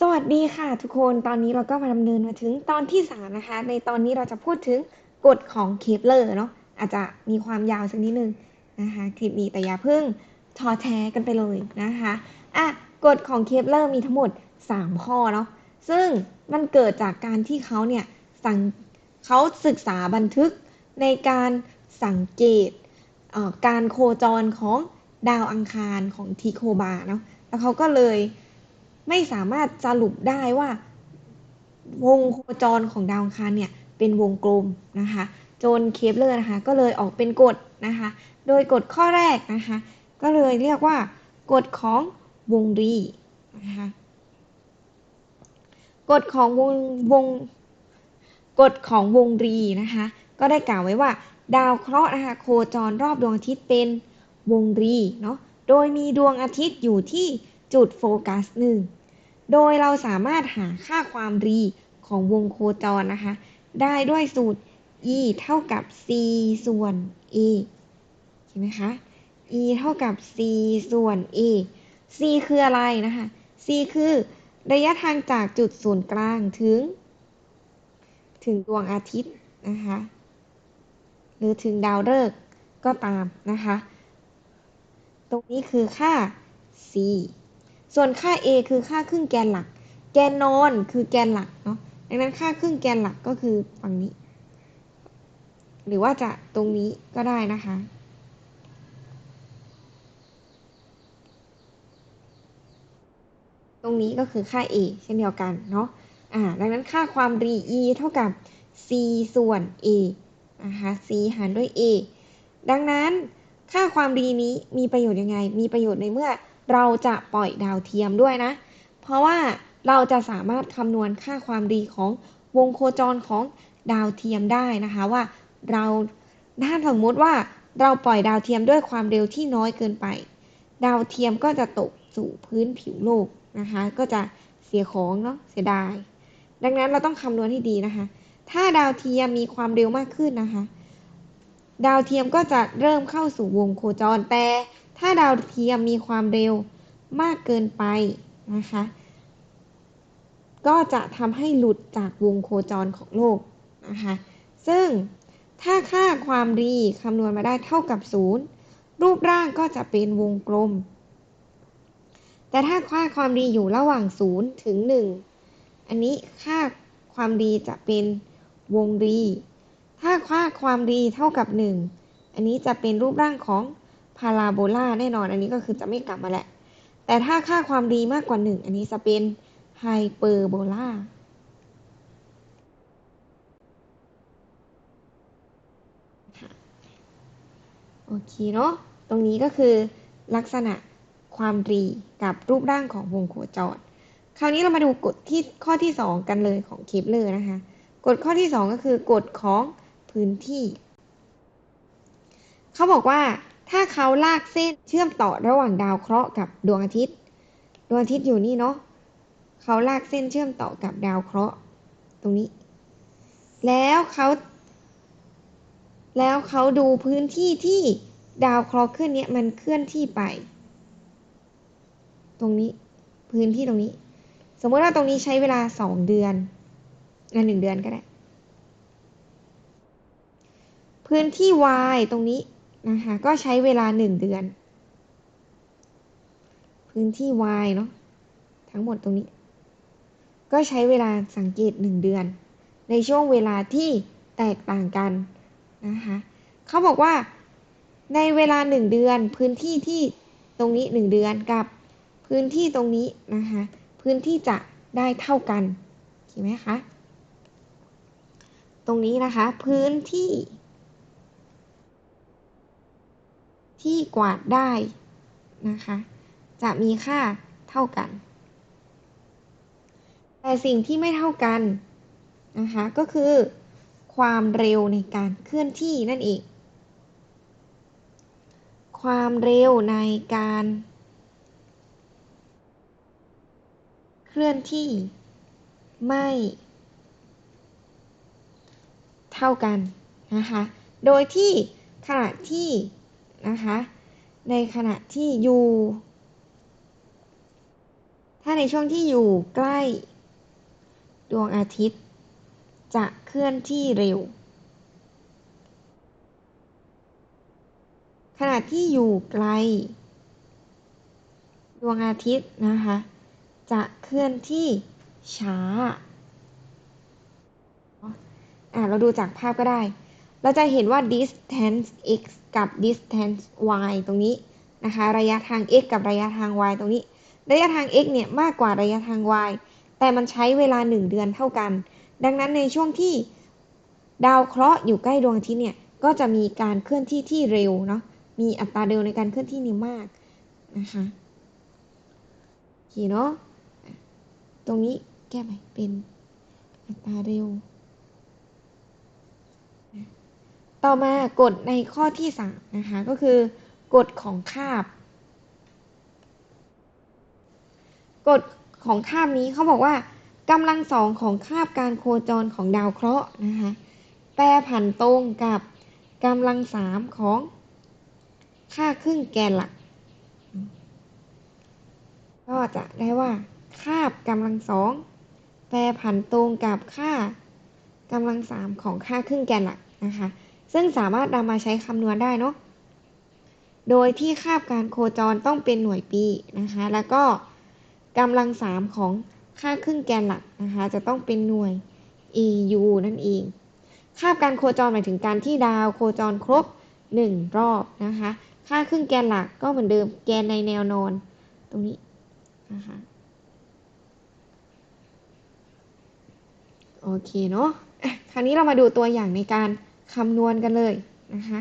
สวัสดีค่ะทุกคน ตอนนี้เราก็มาดำเนินมาถึงตอนที่สามนะคะ ในตอนนี้เราจะพูดถึงกฎของเคปเลอร์เนาะ อาจจะมีความยาวสักนิดนึงนะคะ คลิปนี้แต่อย่าเพิ่งท้อแท้กันไปเลยนะคะ อะ กฎของเคปเลอร์มีทั้งหมด 3 ข้อเนาะ ซึ่งมันเกิดจากการที่เขาเนี่ยสั่งเขาศึกษาบันทึกในการสังเกตการโคจรของดาวอังคารของทีโคบาเนาะ แล้วเขาก็เลย ไม่สามารถสรุปได้ว่า วงโคจรของดาวอังคารเนี่ยเป็นวงกลมนะคะจนเคปเลอร์นะคะก็เลยออกเป็นกฎนะคะ โดยกฎข้อแรกนะคะก็เลยเรียกว่ากฎของวงรีนะคะกฎของวงวงกฎของวงรีนะคะก็ได้กล่าวไว้ว่า ดาวเคราะห์นะคะโคจรรอบดวงอาทิตย์เป็นวงรีเนาะโดยมีดวงอาทิตย์อยู่ที่จุดโฟกัสหนึ่ง โดยเราสามารถหาค่าความรีของวงโคจรนะคะ ได้ด้วยสูตร e เท่ากับ c ส่วน a เห็นไหมคะ e เท่ากับ c ส่วน a c คืออะไรนะคะ c คือระยะทางจากจุดศูนย์กลางถึง ถึงดวงอาทิตย์นะคะ หรือถึงดาวฤกษ์ก็ตามนะคะ ตรงนี้คือค่า c ส่วนค่า a คือค่าครึ่งแกนหลัก แกนนอนคือแกนหลักเนาะ ดังนั้นค่าครึ่งแกนหลักก็คือฝั่งนี้ หรือว่าจะตรงนี้ก็ได้นะคะ ตรงนี้ก็คือค่า a เช่นเดียวกันเนาะ อ่า ดังนั้นค่าความรี e เท่ากับ c ส่วน a นะคะ c หารด้วย a ดังนั้นค่าความรีนี้มีประโยชน์ยังไง มีประโยชน์ในเมื่อ เราจะปล่อยดาวเทียมด้วยนะ เพราะว่าเราจะสามารถคำนวณค่าความดีของวงโคจรของดาวเทียมได้นะคะว่าเราถ้าสมมติว่าเราปล่อยดาวเทียมด้วยความเร็วที่น้อยเกินไป ดาวเทียมก็จะตกสู่พื้นผิวโลกนะคะ ก็จะเสียของเนาะเสียดาย ดังนั้นเราต้องคำนวณให้ดีนะคะ ถ้าดาวเทียมมีความเร็วมากขึ้นนะคะ ดาวเทียมก็จะเริ่มเข้าสู่วงโคจรแต่ ถ้าดาวเทียมมีความเร็วมากเกินไปนะคะ ก็จะทำให้หลุดจากวงโคจรของโลกนะคะ ซึ่งถ้าค่าความรีคำนวณมาได้เท่ากับ 0 รูปร่างก็จะเป็นวงกลม แต่ถ้าค่าความรีอยู่ระหว่าง 0 ถึง 1 อันนี้ค่าความรีจะเป็นวงรี ถ้าค่าความรีเท่ากับ 1 อันนี้จะเป็นรูปร่างของ พาราโบลาแน่นอนอันนี้ก็คือจะไม่กลับมาแหละ แต่ถ้าค่าความดีมากกว่า1อันนี้จะเป็นไฮเปอร์โบลาโอเคเนาะ ตรงนี้ก็คือลักษณะความรีกับรูปร่างของวงโคจร คราวนี้เรามาดูกฎที่ข้อที่ 2 กันเลยของเคปเลอร์นะคะ กฎข้อที่ 2 ก็คือกฎของพื้นที่ เขาบอกว่า ถ้าเขาลากเส้นเชื่อมต่อระหว่างดาวเคราะห์กับดวงอาทิตย์ ดวงอาทิตย์อยู่นี่เนาะเขาลากเส้นเชื่อมต่อกับดาวเคราะห์ ตรงนี้ แล้วเขาแล้วเขาดูพื้นที่ที่ดาวเคราะห์เคลื่อนนี้มันเคลื่อนที่ไป ตรงนี้พื้นที่ตรงนี้ สมมติว่าตรงนี้ใช้เวลาสองเดือนงานหนึ่งเดือนก็ได้ พื้นที่ y ตรงนี้ นะคะก็ใช้เวลา1เดือน พื้นที่ y เนาะทั้งหมดตรงนี้ ก็ใช้เวลาสังเกต1เดือน ในช่วงเวลาที่แตกต่างกันนะคะเขาบอกว่าในเวลา1เดือน พื้นที่ที่ตรงนี้1เดือนกับพื้นที่ตรงนี้นะคะพื้นที่จะได้เท่ากันเห็นไหมคะตรงนี้นะคะ พื้นที่ ที่กวาดได้นะคะจะมีค่าเท่ากัน แต่สิ่งที่ไม่เท่ากันนะคะก็คือความเร็วในการเคลื่อนที่นั่นเอง ความเร็วในการเคลื่อนที่ไม่เท่ากันนะคะ โดยที่ขณะที่ นะคะ ในขณะที่ u ถ้าในช่วงที่อยู่ใกล้ ดวงอาทิตย์ จะเคลื่อนที่เร็ว ขณะที่อยู่ไกล ดวงอาทิตย์นะคะ จะเคลื่อนที่ช้า อะเราดูจากภาพก็ได้ เราจะเห็นว่า distance x กับ distance y ตรงนี้นะคะ ระยะทาง x กับระยะทาง y ตรงนี้ ระยะทาง x เนี่ยมากกว่าระยะทาง y แต่มันใช้เวลา 1 เดือนเท่ากัน ดังนั้นในช่วงที่ดาวเคราะห์อยู่ใกล้ดวงอาทิตย์เนี่ย ก็จะมีการเคลื่อนที่ที่เร็วเนาะ มีอัตราเร็วในการเคลื่อนที่นี้มากนะคะโอเคเนาะ ตรงนี้แก้ไหมเป็นอัตราเร็ว ต่อมากฎในข้อที่สามนะคะก็คือกฎของคาบกฎของคาบนี้เขาบอกว่ากำลังสองของคาบการโคจรของดาวเคราะห์นะคะแปรผันตรงกับกำลังสามของค่าครึ่งแกนหลัก ก็จะได้ว่าคาบกำลังสองแปรผันตรงกับค่ากำลังสามของค่าครึ่งแกนหลักนะคะ ซึ่งสามารถนำมาใช้คำนวณได้เนาะโดยที่คาบการโคจรต้องเป็นหน่วยปีนะคะ แล้วก็กำลังสามของค่าครึ่งแกนหลักนะคะ จะต้องเป็นหน่วย AU นั่นเอง คาบการโคจรหมายถึงการที่ดาวโคจรครบ 1 รอบนะคะ ค่าครึ่งแกนหลักก็เหมือนเดิมแกนในแนวนอน ตรงนี้นะคะโอเคเนาะคราวนี้เรามาดูตัวอย่างในการ คำนวณกันเลยนะคะ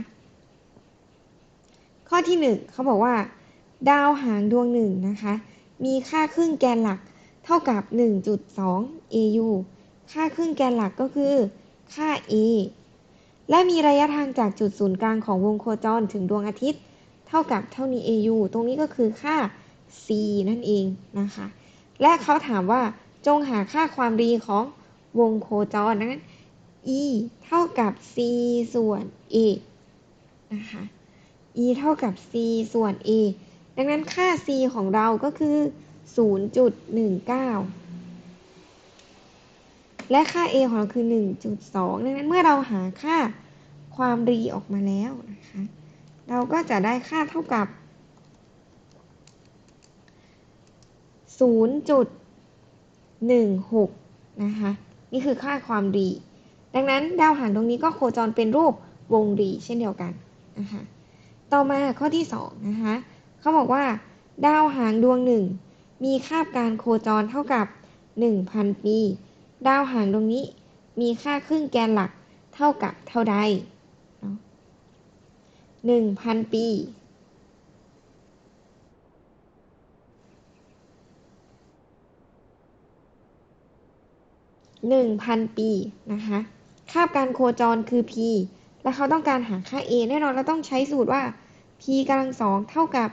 ข้อที่ 1เขาบอกว่า ดาวหางดวงหนึ่งนะคะมีค่าครึ่งแกนหลักเท่ากับ 1.2 AU ค่าครึ่งแกนหลักก็คือ ค่า A และมีระยะทางจากจุดศูนย์กลางของวงโคจรถึงดวงอาทิตย์ เท่ากับเท่านี้ AU ตรงนี้ก็คือค่า C นั่นเองนะคะ และเขาถามว่าจงหาค่าความรีของวงโคจรนั้น E เท่ากับ C ส่วน A นะคะ E เท่ากับ C ส่วน A ดังนั้นค่า C ของเราก็คือ 0.19 และค่า A ของเราคือ 1.2 ดังนั้นเมื่อเราหาค่าความรีออกมาแล้วนะคะ เราก็จะได้ค่าเท่ากับ 0.16 นะคะ นี่คือค่าความรี ดังนั้นดาวหางดวงนี้ก็โคจรเป็นรูปวงรีเช่นเดียวกันนะคะต่อมาข้อที่2นะคะเขาบอกว่า ดาวหางดวงหนึ่งมีคาบการโคจรเท่ากับ 1,000 ปี ดาวหางดวงนี้มีค่าครึ่งแกนหลักเท่ากับเท่าใดหนึ่งพันปี หนึ่งพันปีนะคะ คาบการโคจรคือ p และเขาต้องการหาค่า a แน่นอนเราต้องใช้สูตรว่า p กำลังสองเท่ากับ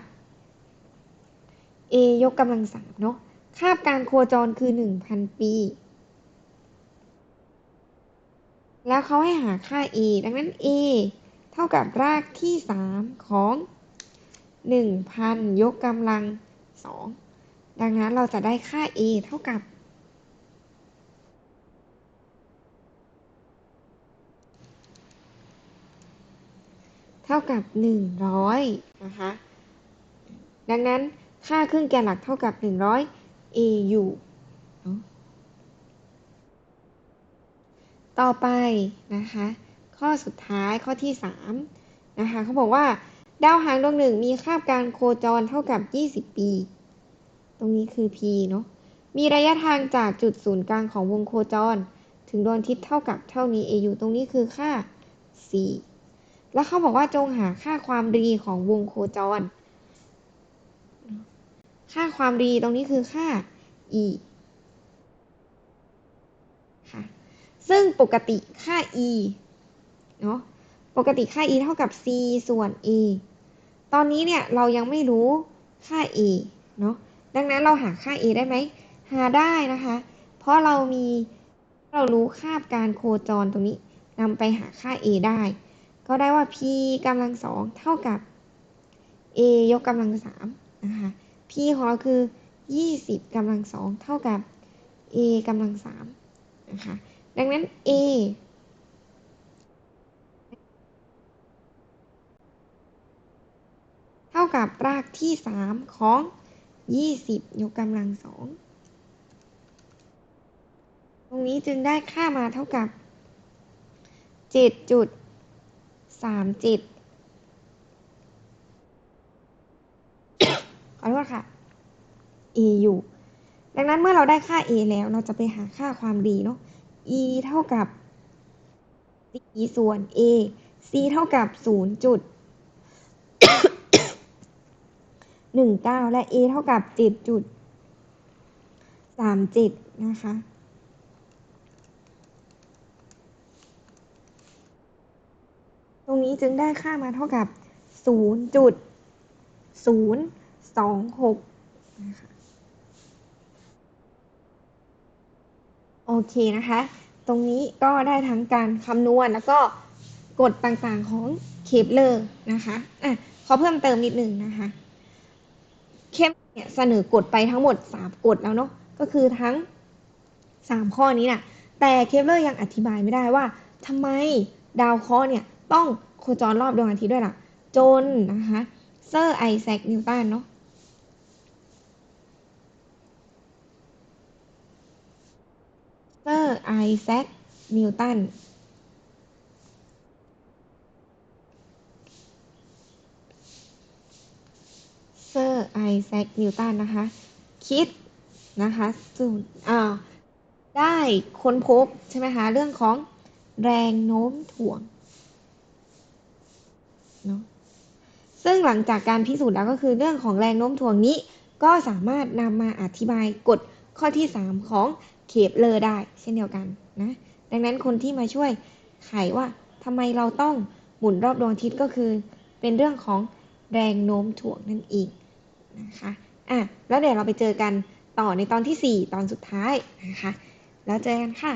a ยกกำลังสามเนาะคาบการโคจรคือ 1,000 ปี แล้วเขาให้หาค่า a ดังนั้น a เท่ากับรากที่ 3 ของ 1,000 ยกกำลัง 2 ดังนั้นเราจะได้ค่า a เท่ากับ เท่ากับ 100 นะคะ ดังนั้นค่าครึ่งแกนหลักเท่ากับ 100 AU ต่อไปนะคะ ข้อสุดท้ายข้อที่ 3 นะคะเขาบอกว่า ดาวหางดวงหนึ่งมีคาบการโคจรเท่ากับ 20 ปี ตรงนี้คือ P เนาะมีระยะทางจากจุดศูนย์กลางของวงโคจร ถึงดวงอาทิตย์เท่ากับเท่านี้ AU ตรงนี้คือค่า C แล้วเขาบอกว่าจงหาค่าความรีของวงโคจร ค่าความรีตรงนี้คือค่า e ค่ะ ซึ่งปกติค่า e เนาะ ปกติค่า e เท่ากับ c ส่วน a ตอนนี้เนี่ยเรายังไม่รู้ค่า a เนาะ ดังนั้นเราหาค่า a ได้ไหม หาได้นะคะ เพราะเรามีเรารู้คาบการโคจรตรงนี้นำไปหาค่า a ได้ ก็ได้ว่า p กำลังสองเท่ากับ a ยกกำลังสามนะคะ p ของเราคือ 20กำลังสองเท่ากับ a กำลังสามนะคะ ดังนั้น a เท่ากับรากที่ 3 ของ 20 ยกกำลังสองตรงนี้จึงได้ค่ามาเท่ากับ 7.37ขอโทษค่ะ e อยู่ ดังนั้นเมื่อเราได้ค่า a แล้วเราจะไปหาค่าความดีเนาะ e เท่ากับ c ส่วน a c เท่ากับ 0. จุดหนึ่งเก้าและ a เท่ากับเจ็ดจุดสามเจ็ดนะคะ รงนี้จึงได้ค่ามาเท่ากับศูนย์จุดศูนย์สองหกนะคะโอเคนะคะ ตรงนี้ก็ได้ทั้งการคำนวณแล้วก็กฎต่างๆของเคปเลอร์นะคะอะขอเพิ่มเติมนิดนึงนะคะ เข้มเนี่ยเสนอกฎไปทั้งหมด 3กฎแล้วเนาะ ก็คือทั้ง 3 ข้อนี้นะ่ะ แต่เคปเลอร์ยังอธิบายไม่ได้ว่าทำไมดาวเคราะห์เนี่ย ต้องโคจรรอบดวงอาทิตย์ด้วยล่ะ จนนะคะเซอร์ไอแซคนิวตันเนาะเซอร์ไอแซคนิวตันเซอร์ไอแซคนิวตันนะคะ คิดนะคะสูตรอ่าได้ค้นพบใช่ไหมคะ เรื่องของแรงโน้มถ่วง เนาะซึ่งหลังจากการพิสูจน์แล้วก็คือเรื่องของแรงโน้มถ่วงนี้ ก็สามารถนำมาอธิบายกฎข้อที่ 3 ของเคปเลอร์ได้ เช่นเดียวกันนะดังนั้นคนที่มาช่วยไขว่าทำไมเราต้องหมุนรอบดวงอาทิตย์ก็คือ เป็นเรื่องของแรงโน้มถ่วงนั่นเองนะคะอะแล้วเดี๋ยวเราไปเจอกันต่อในตอนที่ 4 ตอนสุดท้ายนะคะ แล้วเจอกันค่ะ